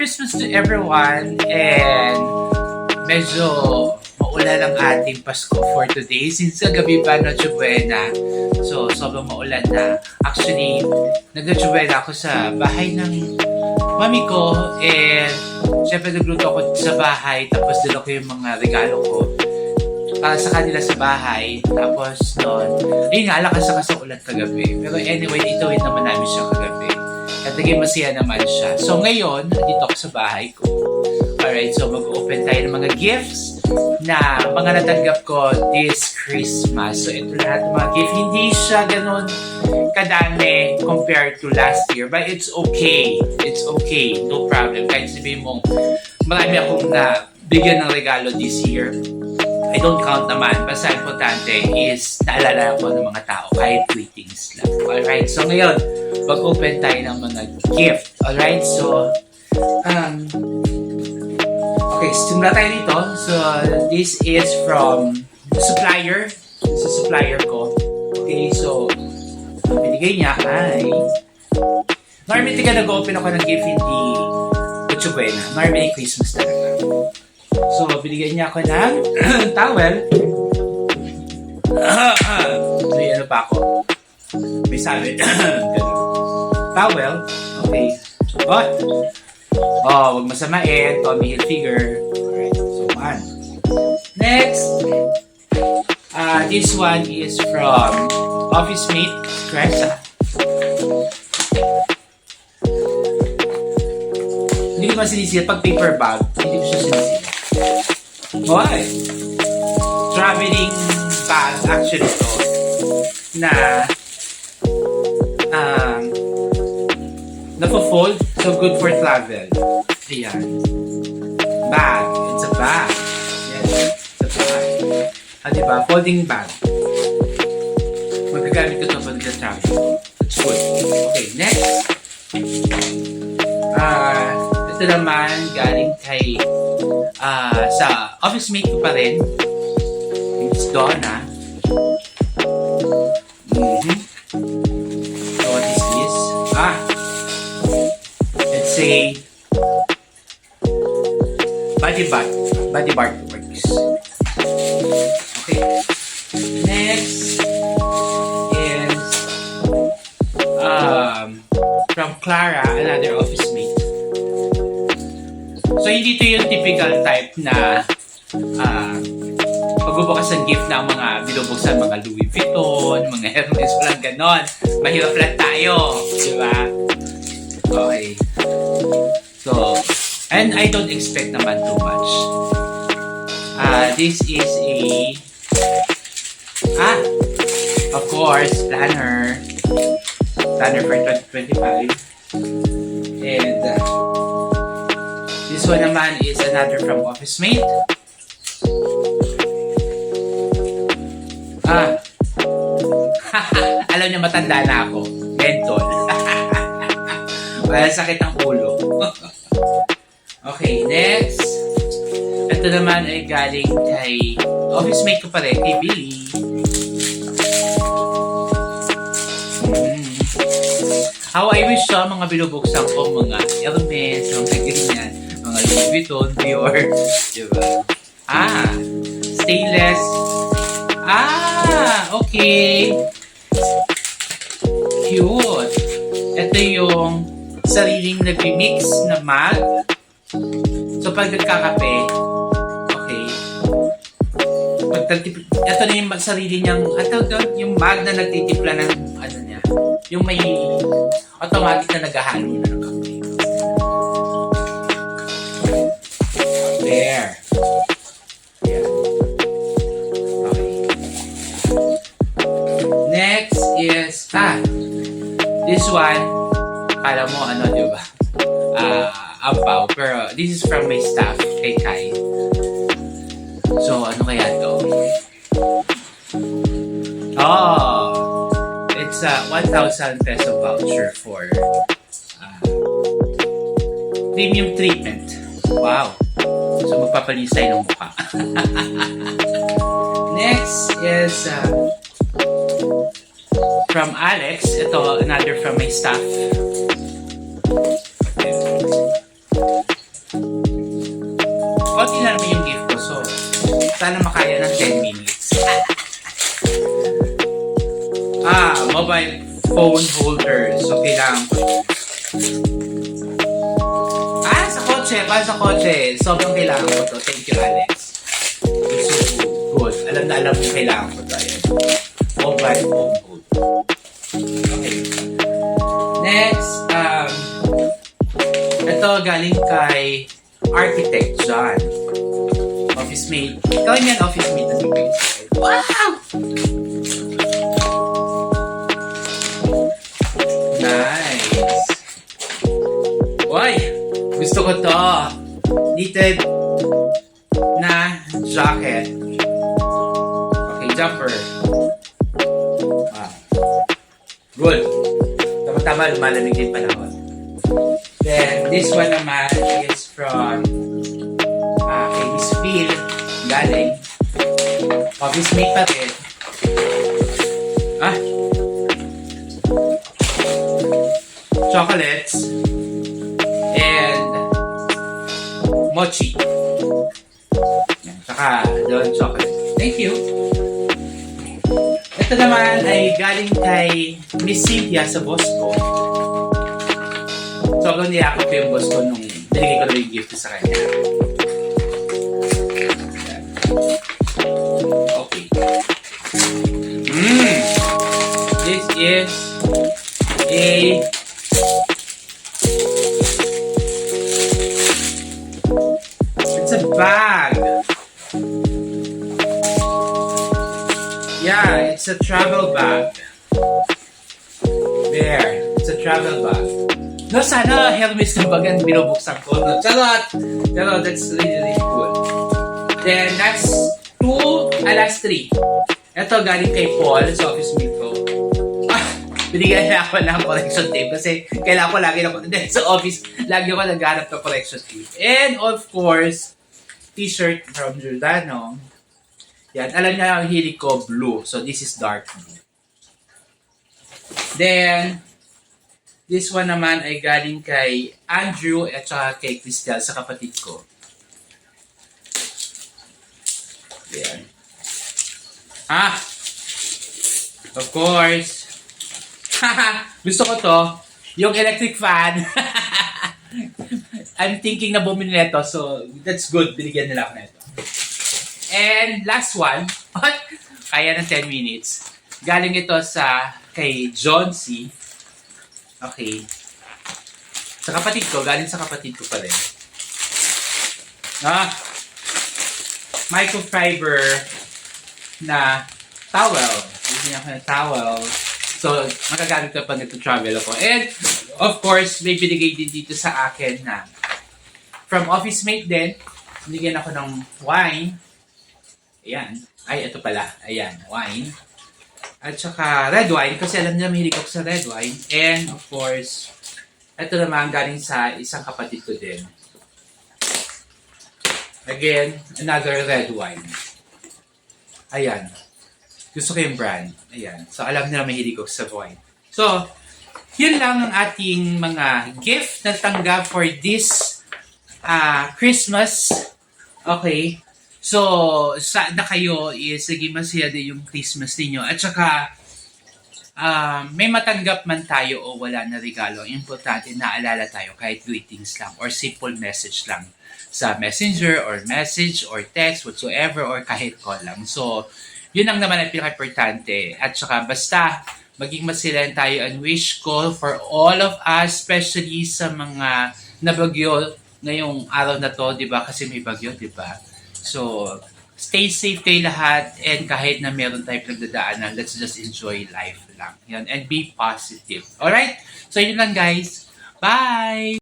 Christmas to everyone and medyo maulan ang ating Pasko for today since kagabi pa Noche Buena. So, sobrang maulan na. Actually, nag-Noche ako sa bahay ng mami ko and syempre nagluto ako sa bahay tapos dala ko yung mga regalo ko para sa kanila sa bahay. Tapos doon, ayun nga, lakas sa sa ulan kagabi. Pero anyway, itawid naman namin siya kagabi. At naging masaya naman siya. So ngayon, dito ako sa bahay ko. Alright, so mag-open tayo ng mga gifts na mga natanggap ko this Christmas. So ito lahat ng mga gift. Hindi siya ganun kadami compared to last year. But it's okay. It's okay. No problem. Kahit sabihin mo, marami akong na bigyan ng regalo this year. I don't count naman. Basta importante is naalala ko ng mga tao kahit greetings lang. Alright, so ngayon, mag-open tayo ng mga gift. Alright, so, um, okay, simula tayo dito. So, this is from supplier. Is supplier ko. Okay, so, binigay niya ay Normally, ka nag-open ako ng gift, hindi Mucho Buena. Normally, Christmas talaga. So, binigyan niya ako ng towel. May ano pa ako. May. Ganun. towel. Okay. What? Oh, wag masamain. Tommy Hilfiger. Alright. So, one. Next. Uh, this one is from Office Mate Cresa. Hindi ko masinisil pag paper bag. Hindi ko siya sinisil. Why? Traveling bag actually to na um, nafo-fold so good for travel. Ayan. Bag. It's a bag. Yes. It's a bag. Ah, diba? Folding bag. Magagamit ko ito pag nag-travel. It's good. Okay, next. Ah, ito naman galing kay ah sa office mate ko pa rin. It's Donna. Mhm. So what is? Ah! Let's say body bar. Body bar works. Okay. Next is um from Clara, hindi to yung typical type na ah pagbubukas ng gift ng mga binubuksan mga Louis Vuitton, mga Hermes, walang ganon. Mahirap lang tayo, di ba? Okay. So, and I don't expect naman too much. Ah, this is a ah, of course, planner. Planner for 2025. And uh, one naman is another from Office Mate. Ah. Alam niyo, matanda na ako. Mental. Wala sakit ang ulo. okay, next. Ito naman ay galing kay office mate ko pa rin, kay Billy. Mm. How I wish sa mga binubuksan ko, mga Hermes, mga ganyan, Vuitton, Dior, diba? Ah, stainless. Ah, okay. Cute. Ito yung sariling nag-mix na mag. So, pag nagkakape, okay. Pag nagtip- ito na yung sarili niyang, at yung mag na nagtitimpla ng, ano niya, yung may automatic na naghahalo na ah, this one, kala mo ano, di ba? Ah, ampaw. Pero this is from my staff, kay Kai. So, ano kaya to? Oh! It's a 1,000 peso voucher for ah, premium treatment. Wow! So, magpapalis ng mukha. Next is uh, from Alex. Ito, another from my staff. Oh, Konti na naman yung gift ko. So, sana makaya ng 10 minutes. Ah, mobile phone holder. So, kailangan ko. Ah, sa kotse. Para sa kotse. Sobrang kailangan ko to. Thank you, Alex. It's so good. Alam na alam ko kailangan ko to. Ayan. Mobile phone Next, um, ito galing kay Architect John. Office mate. Ikaw yung yan, office mate. Wow! Nice. Uy! Gusto ko to. Knitted na jacket. Okay, jumper. Ah. Good. Tama-tama, lumalamig din panahon. Then, this one naman is from uh, kay Miss Phil. Galing. Office mate pa rin. Ah. Chocolates. And mochi. Saka doon chocolate. Thank you. Ito naman ay galing kay Miss Cynthia sa boss ko. Sobrang niyakap ko yung boss ko nung binigay ko na yung gift sa kanya. Okay. Mm. This is a It's a bag. Yeah, it's a travel bag. There, it's a travel bag. No, sana Hermes na bagan binubuksan ko. No, charot! Pero that's really, really cool. Then, that's two, ah, last three. Ito galing kay Paul sa office ko. Ah, binigyan niya ako ng correction tape kasi kailangan ko lagi na Then, sa office, lagi ako naghanap ng correction tape. And of course, t-shirt from Giordano. Yan, alam niya ang hilig ko, blue. So, this is dark blue. Then, this one naman ay galing kay Andrew at saka kay Crystal sa kapatid ko. Yan. Ah! Of course. Gusto ko to. Yung electric fan. I'm thinking na bumili nito. So, that's good. Binigyan nila ako nito. And last one. Kaya ng 10 minutes. Galing ito sa kay John C. Okay. Sa kapatid ko. Galing sa kapatid ko pa rin. Ah. Microfiber na towel. Bibigyan ako ng towel. So, magagamit ko pag nagto-travel ako. And, of course, may binigay din dito sa akin na from office mate din. Binigyan ako ng wine. Ayan. Ay, ito pala. Ayan, wine. At saka red wine, kasi alam niya mahilig ako sa red wine. And, of course, ito naman galing sa isang kapatid ko din. Again, another red wine. Ayan. Gusto ko yung brand. Ayan. So, alam nila mahilig ako sa wine. So, yun lang ang ating mga gift na tanggap for this ah Christmas. Okay. So, sa na kayo is naging masaya din yung Christmas ninyo. At saka, ah, may matanggap man tayo o wala na regalo, ang importante naalala tayo kahit greetings lang or simple message lang sa messenger or message or text whatsoever or kahit call lang. So, yun lang naman ang pinaka-importante. At saka basta maging masilan tayo and wish ko for all of us, especially sa mga nabagyo ngayong araw na to, di ba? Kasi may bagyo, di ba? So, stay safe kayo lahat and kahit na meron tayo pinagdadaanan, let's just enjoy life lang. Yan, and be positive. Alright? So, yun lang guys. Bye!